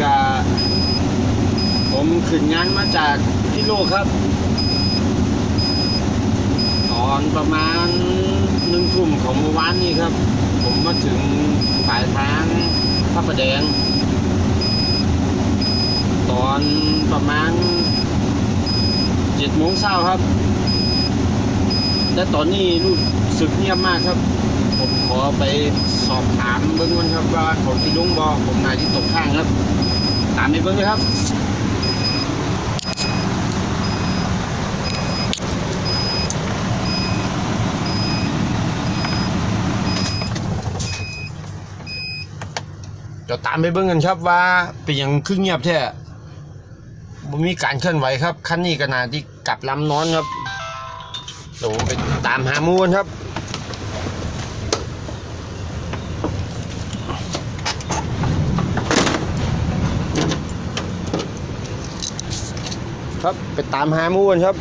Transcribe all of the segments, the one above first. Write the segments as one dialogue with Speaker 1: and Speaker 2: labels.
Speaker 1: ก็ผมขึ้นงานมาจากพิโลกครับ ตอนประมาณหนึ่งทุ่มของเมื่อวานนี้ครับ ผมมาถึงปลายทางพระประแดง ตอนประมาณเจ็ดโมงเช้าครับ และตอนนี้รู้สึกเงียบมากครับ อไปสอบถามเบิ้งก่อนครับว่าเขาที่ลุงบอผมนายที่ตกข้างครับ ตามไปเบิ้งเลยครับเดี๋ยวตามไปเบิ้งกันครับว่าเป็นอย่างครึ่งเงียบแท้บ่มีการเคลื่อนไหวครับคันนี้ก็น่าที่กลับลำนอนครับเดี๋ยวผมไปตามหามูกันครับ ครับ ไปตามหาหมูกันครับ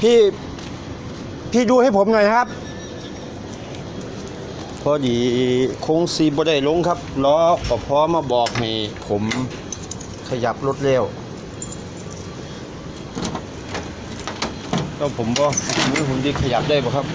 Speaker 1: พี่พี่ดูให้ผมหน่อยครับ พอดีโค้งซีบ่ได้ลงครับล้อปพอมาบอกให้ผมขยับรถเร็วแล้วผมก็มือผมดีขยับได้ป่ะครับ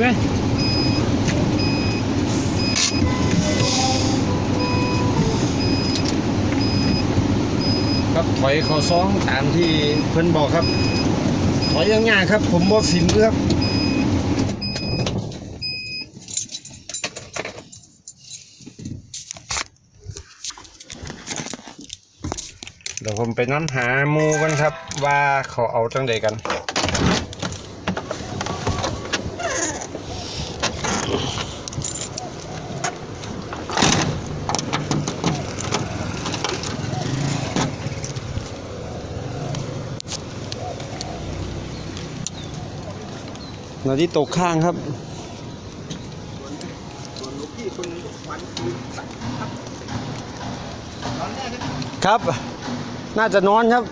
Speaker 1: ไหมครับถอยขอซองตามที่เพิ่นบอกครับ ถอยย่างง่ายครับ ผมบอกสินครับเดี๋ยวผมไปน้ำหาหมูกันครับ ว่าเขาเอาจังใดกัน นาที่ตกข้างครับครับ น่าจะนอนครับ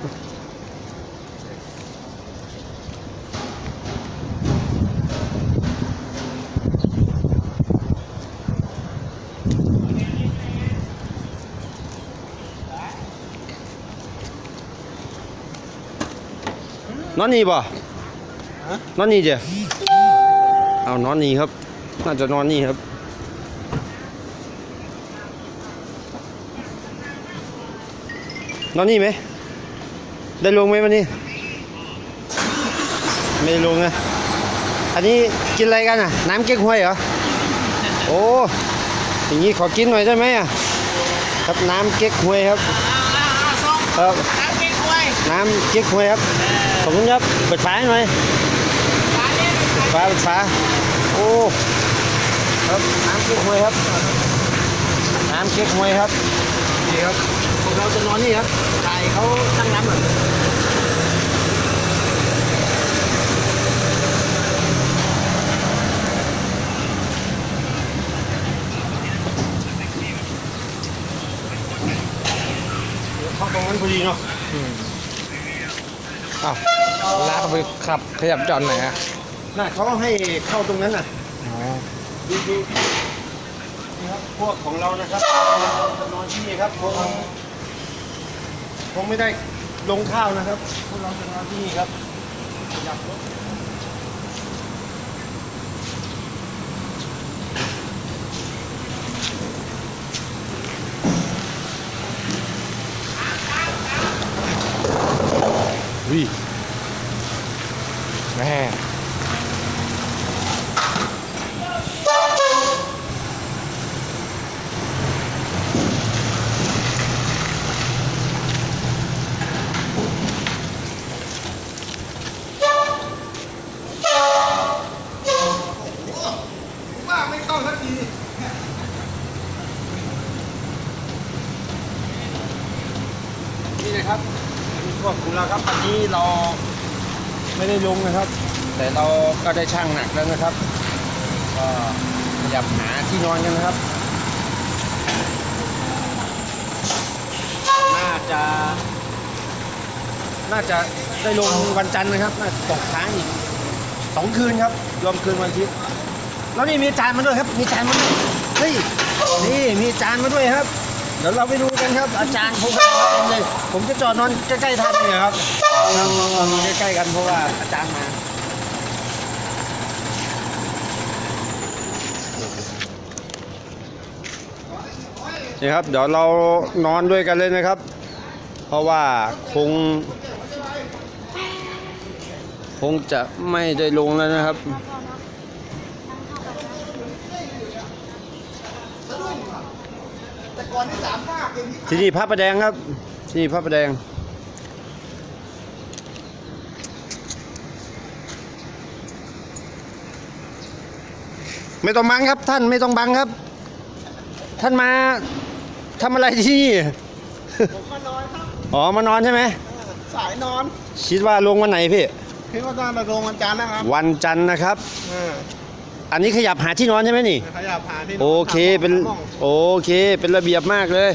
Speaker 1: นอนนี่ป่ะ นอนนี่เจ้เอานอนนี่ครับ น่าจะนอนนี่ครับนอนนี่ไหม ได้ลงไหมวันนี้ ไม่ได้ลงนะ อันนี้กินอะไรกันอะ น้ำเก๊กฮวยเหรอ โอ้อย่างนี้ขอกินหน่อยได้ไหมอะ ครับน้ำเก๊กฮวยครับครับ
Speaker 2: น้ำเก๊กฮวย
Speaker 1: น้ำเก๊กฮวยครับ ขอบคุณครับ เปิดฝาให้หน่อย
Speaker 2: ร้าน นี้
Speaker 1: เปิดฝาเปิดฝาโอ้ครับน้ำเก๊กฮวยครับ น้ำเก๊กฮวยครับนี่ครับพวกเราจะนอนนี่ครับถ่ายเขาตั้งน้ำหน่อยเข้าตรงนั้นพอดีเนาะ
Speaker 3: อ้าวลากไปขับขยับจอดไหนอะ
Speaker 1: น่ะเขาให้เข้าตรงนั้นน่ะ
Speaker 3: อ๋อ
Speaker 1: ดูดูนี่ครับพวกของเรานะครับจะนอนที่นี่ครับคงคงไม่ได้ลงข้าวนะครับพวกเราจะนอนที่นี่ครับขยับรถ
Speaker 3: วิแม่
Speaker 1: ว่าไม่เข้าสักทีนี่นะครับ นี่พวครับวันนี้เราไม่ได้ลงนะครับ แต่เราก็ได้ช่างหนักแล้วนะครับ ก็ขยับหาที่นอนกันนะครับ น่าจะ น่าจะได้ลงวันจันทร์นะครับ น่าจะตกค้างอีกสองคืนครับ รวมคืนวันอาทิตย์แล้วนี่มีจานมาด้วยครับ มีจานมาด้วยเฮ้ยนี่มีจานมาด้วยครับ ดี๋ยวเราไปดูกันครับ อาจารย์ผมก็เต็มเลย ผมจะจอดนอนใกล้ๆท่านเนี่ยครับนอนใกล้ๆกันเพราะว่าอาจารย์มานี่ครับ เดี๋ยวเรานอนด้วยกันเลยนะครับ เพราะว่าคง คงจะไม่ได้ลงแล้วนะครับ ที่นี่พระประแดงครับ ที่นี่พระประแดง ไม่ต้องบังครับท่านไม่ต้องบังครับ ท่านมาทำอะไรที่นี่
Speaker 2: ผมก็นอนครับ
Speaker 1: อ๋อมานอนใช่ไหม
Speaker 2: สายนอน
Speaker 1: คิดว่าลงวันไหนพี่
Speaker 2: คิดว่าน่าจะลงวันจันทร์นะครับ
Speaker 1: วันจันทร์นะครับ
Speaker 2: เออ
Speaker 1: อันนี้ขยับหาที่นอนใช่ไหมนี่
Speaker 2: ขยับหาที่นน
Speaker 1: โอเคเป็น
Speaker 2: หาห้อง
Speaker 1: โอเคเป็นระเบียบมากเลย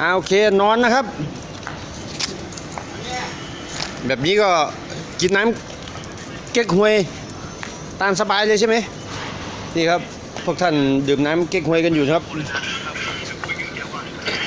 Speaker 1: อ่าโอเคนอนนะครับ แบบนี้ก็กินน้ำเก๊กฮวยตามสบายเลยใช่ไหมนี่ครับพวกท่านดื่มน้ำเก๊กฮวยกันอยู่นะครับ